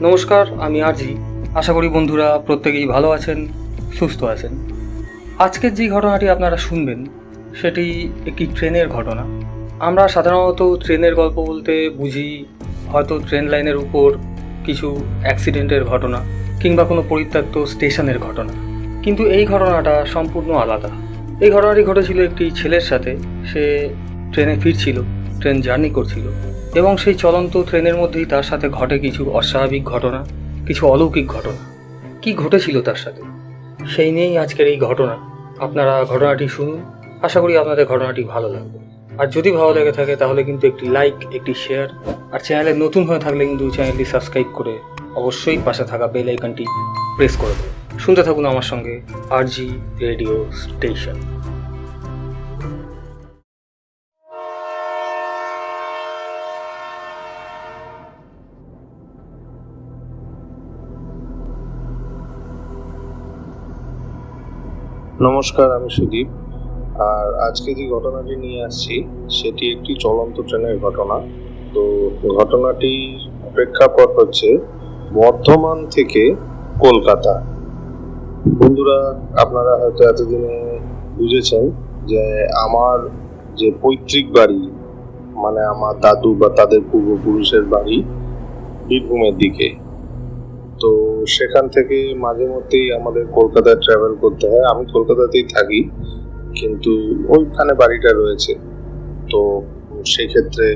নমস্কার, আমি আরজি। আশা করি বন্ধুরা প্রত্যেকেই ভালো আছেন, সুস্থ আছেন। আজকের যে ঘটনাটি আপনারা শুনবেন, সেটি একটি ট্রেনের ঘটনা। আমরা সাধারণত ট্রেনের গল্প বলতে বুঝি, হয়তো ট্রেন লাইনের উপর কিছু অ্যাক্সিডেন্টের ঘটনা, কিংবা কোনো পরিত্যক্ত স্টেশনের ঘটনা। কিন্তু এই ঘটনাটা সম্পূর্ণ আলাদা। এই ঘটনাটি ঘটেছিল একটি ছেলের সাথে। সে ট্রেনে ফিরছিল, ট্রেন জার্নি করছিল। এবং সেই চলন্ত ট্রেনের মধ্যেই তার সাথে ঘটে কিছু অস্বাভাবিক ঘটনা, কিছু অলৌকিক ঘটনা। কি ঘটেছিল তার সাথে? সেই নিয়েই আজকের এই ঘটনা। আপনারা ঘটনাটি শুনুন। আশা করি আপনাদের ঘটনাটি ভালো লাগবে। আর যদি ভালো লেগে থাকে, তাহলে কিন্তু একটি লাইক, একটি শেয়ার। আর চ্যানেলে নতুন হয়ে থাকলে কিন্তু চ্যানেলটি সাবস্ক্রাইব করে অবশ্যই পাশে থাকা বেল আইকনটি প্রেস করে দেবে শুনতে থাকুন আমার সঙ্গে আরজি রেডিও স্টেশন। নমস্কার, আমি সুদীপ। আর আজকে যে ঘটনাটি নিয়ে আসছি, সেটি একটি চলন্ত ট্রেনের ঘটনা। তো ঘটনাটির প্রেক্ষাপট হচ্ছে বর্ধমান থেকে কলকাতা। বন্ধুরা, আপনারা হয়তো এতদিনে বুঝেছেন যে আমার যে পৈতৃক বাড়ি মানে আমার দাদু বা তাদের পূর্বপুরুষের বাড়ি বীরভূমের দিকে। তো সেখান থেকে মাঝে মধ্যেই আমাদের কলকাতায় ট্রাভেল করতে হয়। আমি কলকাতাতেই থাকি, কিন্তু ওইখানে বাড়িটা রয়েছে। তো সেই ক্ষেত্রে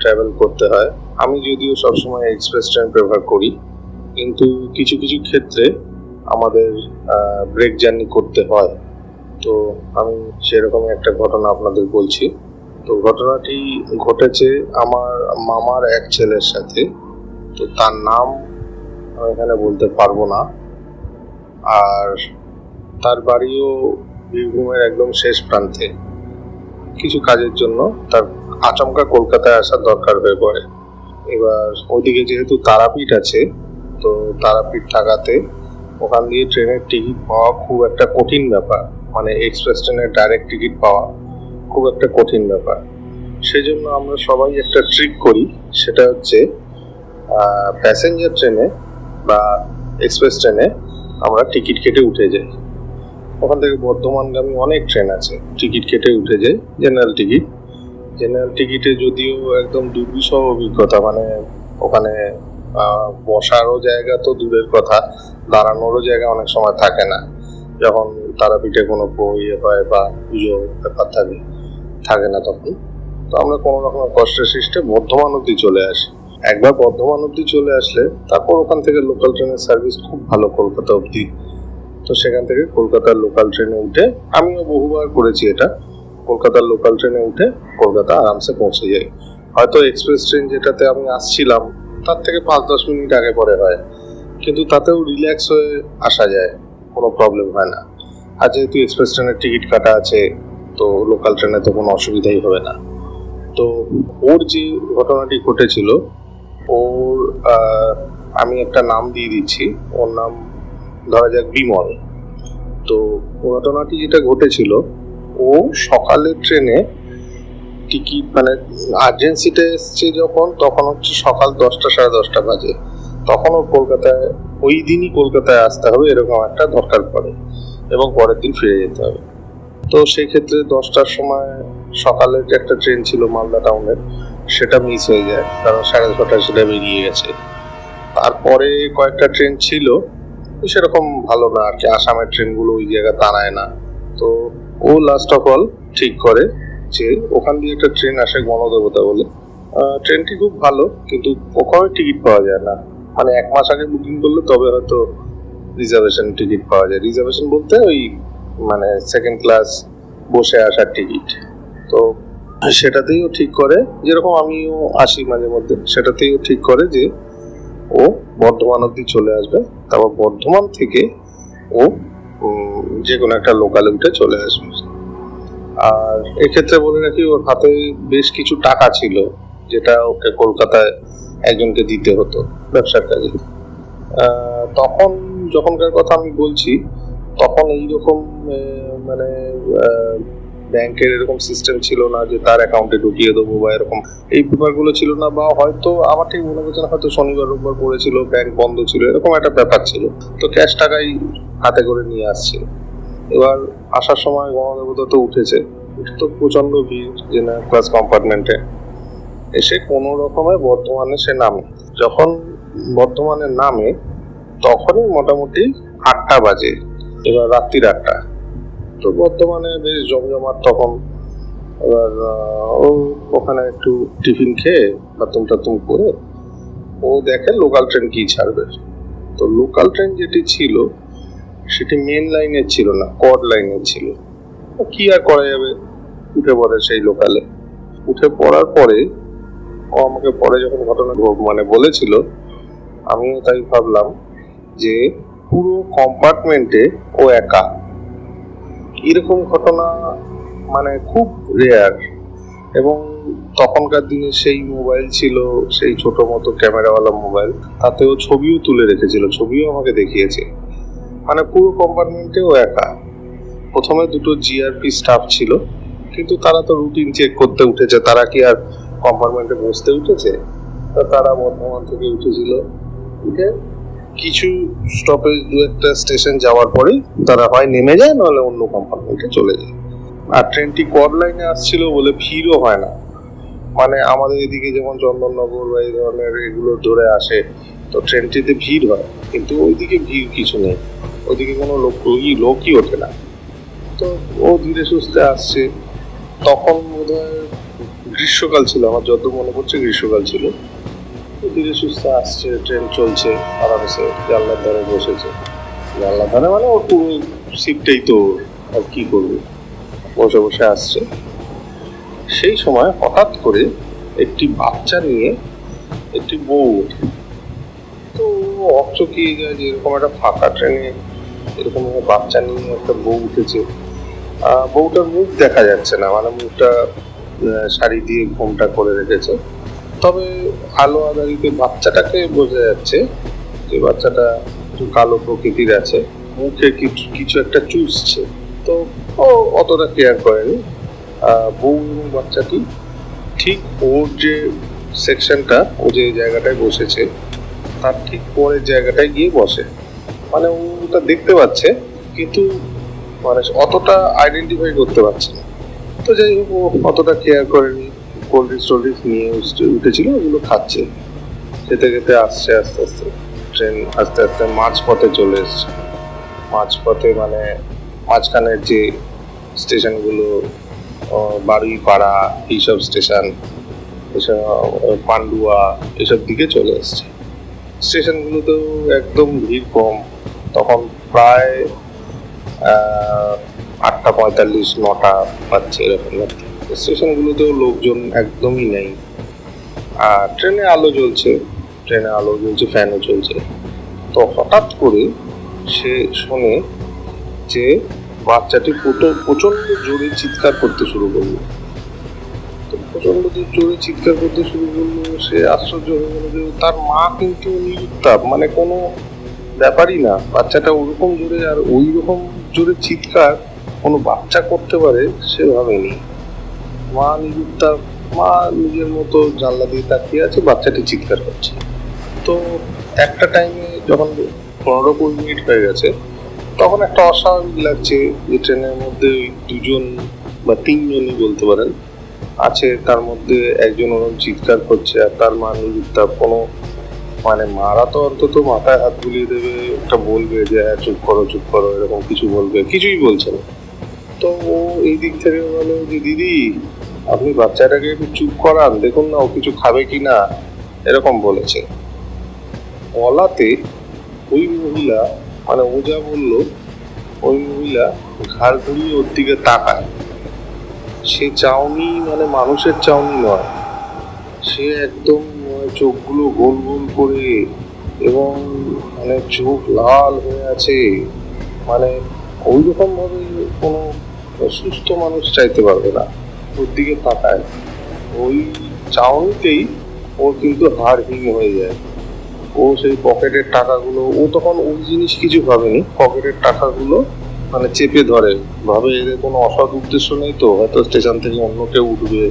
ট্রাভেল করতে হয়। আমি যদিও সবসময় এক্সপ্রেস ট্রেন প্রেফার করি, কিন্তু কিছু কিছু ক্ষেত্রে আমাদের ব্রেক জার্নি করতে হয়। তো আমি সেরকমই একটা ঘটনা আপনাদের বলছি। তো ঘটনাটি ঘটেছে আমার মামার এক ছেলের সাথে। তো তার নাম আমি এখানে বলতে পারব না। আর তার বাড়িও বীরভূমের একদম শেষ প্রান্তে। কিছু কাজের জন্য তার আচমকা কলকাতায় আসার দরকার হয়ে পড়ে। এবার ওইদিকে যেহেতু তারাপীঠ আছে, তো তারাপীঠ থাকাতে ওখান দিয়ে ট্রেনের টিকিট পাওয়া খুব একটা কঠিন ব্যাপার। মানে এক্সপ্রেস ট্রেনের ডাইরেক্ট টিকিট পাওয়া খুব একটা কঠিন ব্যাপার। সেই জন্য আমরা সবাই একটা ট্রিক করি, সেটা হচ্ছে প্যাসেঞ্জার ট্রেনে বা এক্সপ্রেস ট্রেনে আমরা টিকিট কেটে উঠে যাই। ওখান থেকে বর্ধমানগামী অনেক ট্রেন আছে টিকিট কেটে উঠে যাই জেনারেল টিকিট জেনারেল টিকিটে যদিও একদম দুর্বিষহ অভিজ্ঞতা মানে ওখানে বসারও জায়গা তো দূরের কথা, দাঁড়ানোরও জায়গা অনেক সময় থাকে না। যখন তারাপীঠে কোনো ইয়ে হয় বা পুজো ব্যাপার থাকে থাকে না তখন। তো আমরা কোনো রকম কষ্টের সৃষ্টে বর্ধমান অব্দি চলে আসি। একবার বর্ধমান অব্দি চলে আসলে, তারপর ওখান থেকে লোকাল ট্রেনের সার্ভিস খুব ভালো কলকাতা অব্দি তো সেখান থেকে কলকাতার লোকাল ট্রেনে উঠে, আমিও বহুবার করেছি এটা, কলকাতার লোকাল ট্রেনে উঠে কলকাতা আরামসে পৌঁছে যাই। হয়তো এক্সপ্রেস ট্রেন যেটাতে আমি আসছিলাম, তার থেকে পাঁচ দশ মিনিট আগে পরে হয়, কিন্তু তাতেও রিল্যাক্স হয়ে আসা যায়, কোনো প্রবলেম হয় না। আর যেহেতু এক্সপ্রেস ট্রেনের টিকিট কাটা আছে, তো লোকাল ট্রেনে তো কোনো অসুবিধাই হবে না। তো ওর যে ঘটনাটি ঘটেছিল ওর আমি একটা নাম দিয়ে দিচ্ছি। ওর নাম ধরা যাক বিমল। তো ঘটনাটি যেটা ঘটেছিল, ও সকালের ট্রেনে টিকিট মানে আর্জেন্সিতে এসছে যখন, তখন হচ্ছে সকাল দশটা, সাড়ে দশটা বাজে। তখন ও কলকাতায়, ওই দিনই কলকাতায় আসতে হবে, এরকম একটা দরকার পড়ে। এবং পরের দিন ফিরে যেতে হবে। তো সেই ক্ষেত্রে দশটার সময় সকালের যে একটা ট্রেন ছিল মালদা টাউনের সেটা মিস হয়ে যায়, কারণ সাড়ে ছটায় সেটা বেরিয়ে গেছে। তারপরে কয়েকটা ট্রেন ছিল, সেরকম ভালো না আর কি, আসামের ট্রেনগুলো ওই জায়গায় দাঁড়ায় না। তো ও লাস্ট অফ অল ঠিক করে যে ওখান দিয়ে একটা ট্রেন আসে গণদেবতা বলে। ট্রেনটি খুব ভালো, কিন্তু ওখানে টিকিট পাওয়া যায় না। মানে এক মাস আগে বুকিং করলে তবে হয়তো রিজার্ভেশন টিকিট পাওয়া যায়। রিজার্ভেশন বলতে ওই মানে সেকেন্ড ক্লাস বসে আসার টিকিট তো সেটাতেই ও ঠিক করে। যেরকম আমিও আসি মাঝে মধ্যে, সেটাতেই ও ঠিক করে যে ও বর্ধমান অব্দি চলে আসবে। তারপর বর্ধমান থেকে ও যে কোনো একটা লোকালে উঠে চলে আসবে। আর এক্ষেত্রে বলে রাখি, ওর হাতে বেশ কিছু টাকা ছিল, যেটা ওকে কলকাতায় একজনকে দিতে হতো ব্যবসার কাজে। তখন যখনকার কথা আমি বলছি, তখন এইরকম মানে ব্যাংকের এরকম সিস্টেম ছিল না যে তার অ্যাকাউন্টে ঢুকিয়ে দেবো বা এরকম। এই ব্যাপারগুলো ছিল না বা হয়তো আমার ঠিক মনে হচ্ছে না, হয়তো শনিবার, রোববার পড়েছিল, ব্যাংক বন্ধ ছিল, এরকম একটা ব্যাপার ছিল। তো ক্যাশ টাকাই হাতে করে নিয়ে আসছে। এবার আসার সময় গণদেবতা তো উঠেছে। উঠে তো প্রচণ্ড ভিড় জেনারেল ক্লাস কম্পার্টমেন্টে এসে কোনো রকমে বর্ধমানে সে নামে। যখন বর্ধমানে নামে, তখনই মোটামুটি আটটা বাজে। এবার রাত্রির আটটা। তো বর্তমানে বেশ জমজমাট তখন। এবার ওখানে একটু টিফিন খেয়ে বাথরুম টাথরুম করে ও দেখে লোকাল ট্রেন কি ছাড়বে। তো লোকাল ট্রেন যেটি ছিল, সেটি মেন লাইনের ছিল না কড লাইনের ছিল। কি আর করা যাবে? উঠে পড়ে সেই লোকালে উঠে পড়ার পরে ও আমাকে পরে যখন ঘটনা মানে বলেছিল, আমিও তাই ভাবলাম যে পুরো কম্পার্টমেন্টে ও একা। এরকম ঘটনা মানে খুব রেয়ার এবং তখনকার দিনে সেই মোবাইল ছিল, সেই ছোট মতো ক্যামেরাওয়ালা মোবাইল তাতেও ছবিও তুলে রেখেছিল, ছবিও আমাকে দেখিয়েছে। মানে পুরো কম্পার্টমেন্টে ও একা। প্রথমে দুটো জিআরপি স্টাফ ছিল, কিন্তু তারা তো রুটিন চেক করতে উঠেছে, তারা কি আর কম্পার্টমেন্টে বসতে উঠেছে? তা তারা বর্ধমান থেকে উঠেছিল। উঠে কিছু স্টপেজ দু একটা স্টেশন যাওয়ার পরেই তারা হয় নেমে যায়, নাহলে অন্য কোম্পানিতে চলে যায়। আর ট্রেনটি কড লাইনে আসছিল বলে ভিড়ও হয় না। মানে আমাদের এদিকে যেমন চন্দননগর বা এই ধরনের এগুলো ধরে আসে, তো ট্রেনটিতে ভিড় হয়, কিন্তু ওইদিকে ভিড় কিছু নেই। ওইদিকে কোনো লোক লোকই লোকই ওঠে না। তো ও ধীরে সুস্থে আসছে। তখন বোধহয় গ্রীষ্মকাল ছিল, আমার যত মনে পড়ছে গ্রীষ্মকাল ছিল। ধীরে সুস্থে আসছে ট্রেন চলছে, আরামসে জানলার ধারে বসেছে। জানলার ধারে মানে ওর পুরো সিটটাই তো আর কি করবে? বসে বসে আসছে। সেই সময় হঠাৎ করে একটি বাচ্চা নিয়ে একটি বউ ওঠে। তো ও অচকিয়ে যায় যে এরকম একটা ফাঁকা ট্রেনে এরকম একটা বাচ্চা নিয়ে একটা বউ উঠেছে। বউটার মুখ দেখা যাচ্ছে না মানে মুখটা শাড়ি দিয়ে ঘোমটা করে রেখেছে। তবে আলো আধারিতে বাচ্চাটাকে বোঝা যাচ্ছে যে বাচ্চাটা একটু কালো প্রকৃতির আছে, মুখে কিছু কিছু একটা চুষছে। তো ও অতটা কেয়ার করেনি। বউ এবং বাচ্চাটি ঠিক ওর যে সেকশনটা ও যে জায়গাটায় বসেছে, তার ঠিক পরের জায়গাটায় গিয়ে বসে। মানে ওটা দেখতে পাচ্ছে, কিন্তু মানে অতটা আইডেন্টিফাই করতে পারছে না। তো যাই হোক, ও অতটা কেয়ার করেনি। কোল্ড ড্রিঙ্কস টোল্ড ড্রিঙ্কস নিয়ে উঠে- উঠেছিল, ওগুলো খাচ্ছে। খেতে খেতে আসছে, আস্তে আস্তে ট্রেন আস্তে আস্তে মাঝপথে চলে এসছে। মাঝপথে মানে মাঝখানের যে স্টেশনগুলো বাড়িপাড়া এইসব স্টেশন, এসব পান্ডুয়া, এসব দিকে চলে এসছে। স্টেশনগুলোতেও একদম ভিড় কম। তখন প্রায় আটটা পঁয়তাল্লিশ, নটা পাচ্ছে এরকম স্টেশনগুলোতেও লোকজন একদমই নেই। আর ট্রেনে আলো জ্বলছে, ট্রেনে আলো জ্বলছে, ফ্যানও চলছে তো হঠাৎ করে সে শোনে যে বাচ্চাটি প্রচণ্ড জোরে চিৎকার করতে শুরু করল। তো প্রচণ্ড যে জোরে চিৎকার করতে শুরু করল, সে আশ্চর্য হয়ে গেল যে তার মা কিন্তু নিরুত্তাপ মানে কোনো ব্যাপারই না। বাচ্চাটা ওরকম জোরে আর ওই রকম জোরে চিৎকার কোনো বাচ্চা করতে পারে সে ভাবেনি মা নিরুত্তাপ মা নিজের মতো জানলা দিয়ে তাকিয়ে আছে, বাচ্চাটি চিৎকার করছে। তো একটা টাইমে যখন পনেরো কুড়ি মিনিট হয়ে গেছে, তখন একটা অস্বাভাবিক লাগছে যে ট্রেনের মধ্যে ওই দুজন বা তিনজনই বলতে পারেন আছে। তার মধ্যে একজন ওরকম চিৎকার করছে আর তার মা নিরুত্তাপ কোনো মানে মারা তো অন্তত মাথায় হাত বুলিয়ে দেবে, একটা বলবে যে হ্যাঁ চুপ করো চুপ করো, এরকম কিছু বলবে। কিছুই বলছে না। তো ও এই দিক থেকে বলে যে, দিদি আপনি বাচ্চাটাকে একটু চুপ করান, দেখুন না ও কিছু খাবে কি না এরকম বলেছে। বলাতে ওই মহিলা মানে ও যা বলল, ওই মহিলা ঘাড় ঘুরিয়ে ওর দিকে তাকায়। সে চাউনি মানে মানুষের চাউনি নয়, সে একদম মানে চোখগুলো গোল গোল করে এবং মানে চোখ লাল হয়ে আছে। মানে ওই রকম ভাবে কোনো সুস্থ মানুষ চাইতে পারবে না। ওর দিকে তাকায়। ওই চাউনিতেই ওর কিন্তু হাড় হিম হয়ে যায়। ও সেই পকেটের টাকাগুলো, ও তখন ওই জিনিস কিছু ভাবেনি। পকেটের টাকাগুলো মানে চেপে ধরে। ভাবে এদের কোনো অসৎ উদ্দেশ্য নেই তো? হয়তো স্টেশন থেকে অন্য কেউ উঠবে,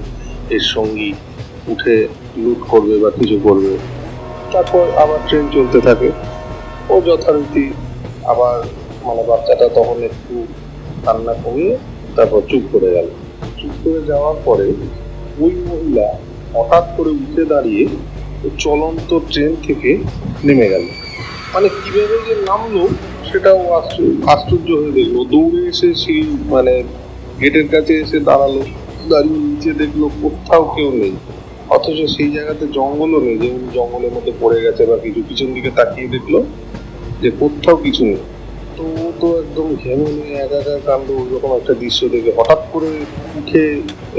এর সঙ্গী উঠে লুট করবে বা কিছু করবে। তারপর আবার ট্রেন চলতে থাকে। ও যথারীতি আবার মানে বাচ্চাটা তখন একটু কান্না কমিয়ে তারপর চুপ করে গেল। চুপ করে যাওয়ার পরে ওই মহিলা হঠাৎ করে উঠে দাঁড়িয়ে চলন্ত ট্রেন থেকে নেমে গেল। মানে কীভাবে যে নামলো সেটাও আশ্চর্য হয়ে দেখল। দৌড়ে এসে সেই মানে গেটের কাছে এসে দাঁড়াল। দাঁড়িয়ে নিচে দেখল কোথাও কেউ নেই। অথচ সেই জায়গাতে জঙ্গলও নেই। যে উনি জঙ্গলের মধ্যে পড়ে গেছে বা কিছু, পিছন দিকে তাকিয়ে দেখল যে কোথাও কিছু নেই। একদম ঘেমে নিয়ে একা একা কাণ্ড, ওইরকম একটা দৃশ্য দেখে হঠাৎ করে উঠে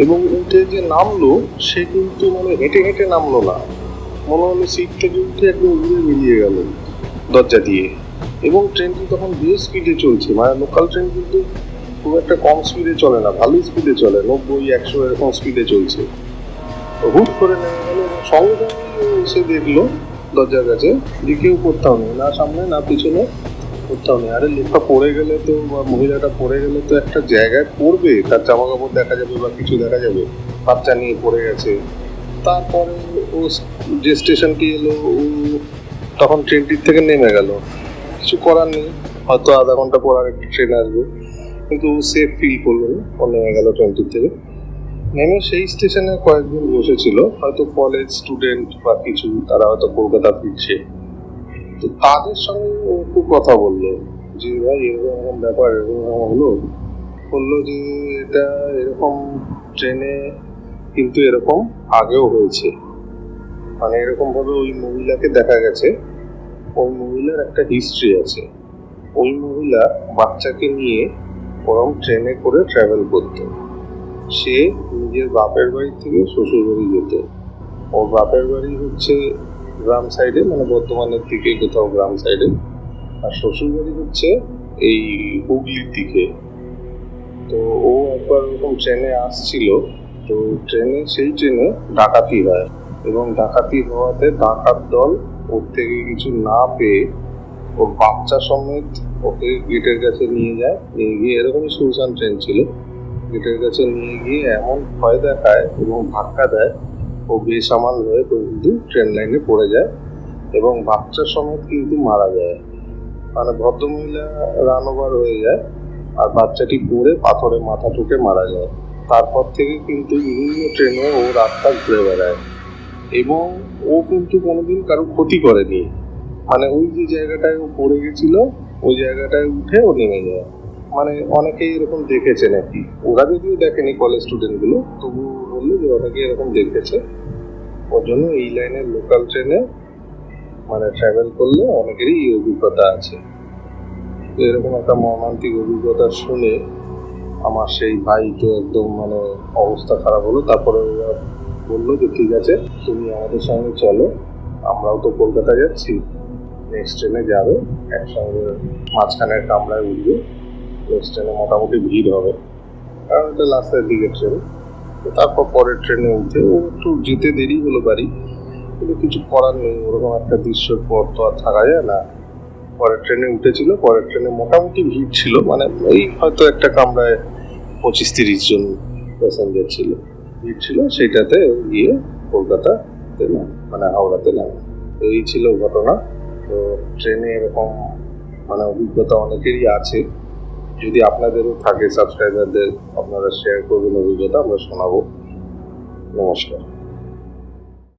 এবং উঠে যে নামলো, সে কিন্তু মানে হেঁটে হেঁটে নামলো না। মনে হলো সিট থেকে উঠে একদম উড়ে বেরিয়ে গেল দরজা দিয়ে। এবং ট্রেনটি তখন বেশ স্পিডে চলছে মানে লোকাল ট্রেন কিন্তু খুব একটা কম স্পিডে চলে না ভালোই স্পিডে চলে, নব্বই, একশো এরকম স্পিডে চলছে। হুট করে নেমে গেল এবং সঙ্গে সঙ্গেই ও এসে দেখল দরজার কাছে যে কেউ নেই, না সামনে, না পিছনে। কোথাও নেই আরে লোকটা পড়ে গেলে তো বা মহিলাটা পড়ে গেলে তো একটা জায়গায় পড়বে। তার জামা কাপড় দেখা যাবে বা কিছু দেখা যাবে। বাচ্চা নিয়ে পড়ে গেছে। তারপরে ও যে স্টেশনটি এলো, ও তখন ট্রেনটির থেকে নেমে গেল। কিছু করার নেই। হয়তো আধা ঘণ্টা পর আর একটা ট্রেন আসবে। কিন্তু ও সেফ ফিল করল না। ও নেমে গেল ট্রেনটির থেকে। নেমে সেই স্টেশনে কয়েকজন বসেছিল। হয়তো কলেজ স্টুডেন্ট বা কিছু। তারা হয়তো কলকাতা ফিরছে। তো তাদের সঙ্গে একটু কথা বলল, যে ভাই এরকম এরকম ব্যাপার, এরকম এরকম হলো। বলল যে এটা এরকম ট্রেনে কিন্তু এরকম আগেও হয়েছে। মানে এরকম ভাবে ওই মহিলাকে দেখা গেছে। ওই মহিলার একটা হিস্ট্রি আছে। ওই মহিলা বাচ্চাকে নিয়ে ওরম ট্রেনে করে ট্রাভেল করতো। সে নিজের বাপের বাড়ি থেকে শ্বশুর বাড়ি যেত। ওর বাপের বাড়ি হচ্ছে গ্রাম সাইডে মানে বর্ধমানের দিকে কোথাও গ্রাম সাইডে আর শ্বশুর বাড়ি হচ্ছে এই হুগলির দিকে। তো ও একবার ওরকম ট্রেনে আসছিল। তো ট্রেনে সেই ট্রেনে ডাকাতি হয়। এবং ডাকাতি হওয়াতে ডাকাত দল ওর থেকে কিছু না পেয়ে ওর বাচ্চা সমেত ওকে গেটের কাছে নিয়ে যায়। নিয়ে গিয়ে এরকমই সুলসান ট্রেন ছিল। গেটের কাছে নিয়ে গিয়ে এমন ভয় দেখায় এবং ধাক্কা দেয় ও বেসামাল হয়ে কিন্তু ট্রেন লাইনে পড়ে যায় এবং বাচ্চা সমেত কিন্তু মারা যায়। মানে ভদ্রমহিলা রান ওভার হয়ে যায় আর বাচ্চাটি পড়ে পাথরে মাথা ঠুকে মারা যায়। তারপর থেকে কিন্তু বিভিন্ন ট্রেনে ও রাস্তা ঘুরে বেড়ায় এবং ও কিন্তু কোনোদিন কারও ক্ষতি করেনি। মানে ওই যে জায়গাটায় ও পড়ে গেছিল, ওই জায়গাটায় উঠে ও নেমে যায়। মানে অনেকেই এরকম দেখেছে নাকি? ওরা যদিও দেখেনি কলেজ স্টুডেন্টগুলো তবু বলল যে অনেকে এরকম দেখেছে? ওর জন্য এই লাইনের লোকাল ট্রেনে মানে ট্রাভেল করলে অনেকেরই এই অভিজ্ঞতা আছে। তো এরকম একটা মর্মান্তিক অভিজ্ঞতা শুনে আমার সেই ভাই তো একদম মানে অবস্থা খারাপ হলো। তারপরে বলল যে, ঠিক আছে, তুমি আমাদের সঙ্গে চলো, আমরাও তো কলকাতা যাচ্ছি। নেক্সট ট্রেনে যাবে, একসঙ্গে মাঝখানের কামরায় উঠবে। নেক্সট ট্রেনে মোটামুটি ভিড় হবে। কারণ এটা লাস্টের দিকে ট্রেন তারপর পরের ট্রেনে উঠে, ও একটু যেতে দেরি হলো বাড়ি, কিন্তু কিছু করার নেই, ওরকম একটা দৃশ্যের পর তো আর থাকা যায় না। পরের ট্রেনে উঠেছিল, পরের ট্রেনে মোটামুটি ভিড় ছিল মানে এই হয়তো একটা কামরায় পঁচিশ তিরিশ জন প্যাসেঞ্জার ছিল। ভিড় ছিল সেটাতে গিয়ে কলকাতাতে নাম মানে হাওড়াতে নাম। এই ছিল ঘটনা। তো ট্রেনে এরকম মানে অভিজ্ঞতা অনেকেরই আছে। যদি আপনাদেরও থাকে সাবস্ক্রাইবারদের আপনারা শেয়ার করবেন অভিজ্ঞতা আমরা শোনাবো। নমস্কার।